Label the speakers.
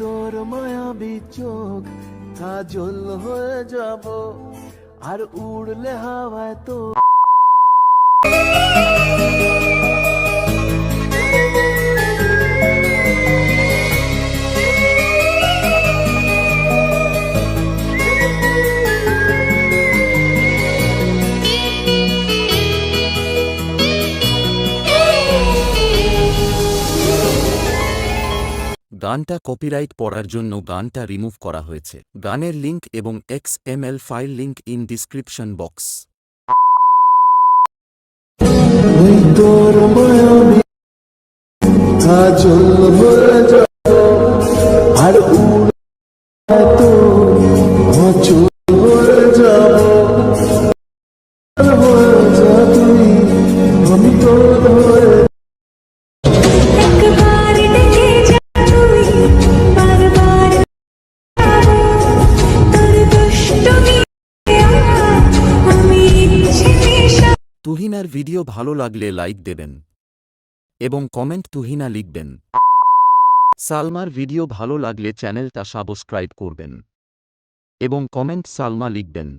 Speaker 1: তোর মায়াবী চোখ কাজল হয়ে যাব। আর উড়লে হাওয়ায় তো
Speaker 2: গানটা কপিরাইট পড়ার জন্য গানটা রিমুভ করা হয়েছে। গানের লিঙ্ক এবং X M L file link in description box
Speaker 1: আর
Speaker 2: তুহিনার ভিডিও ভালো লাগলে লাইক দেবেন। এবং কমেন্ট তুহিনা লিখবেন। সালমার ভিডিও ভালো লাগলে চ্যানেলটা সাবস্ক্রাইব করবেন। এবং কমেন্ট সালমা লিখবেন।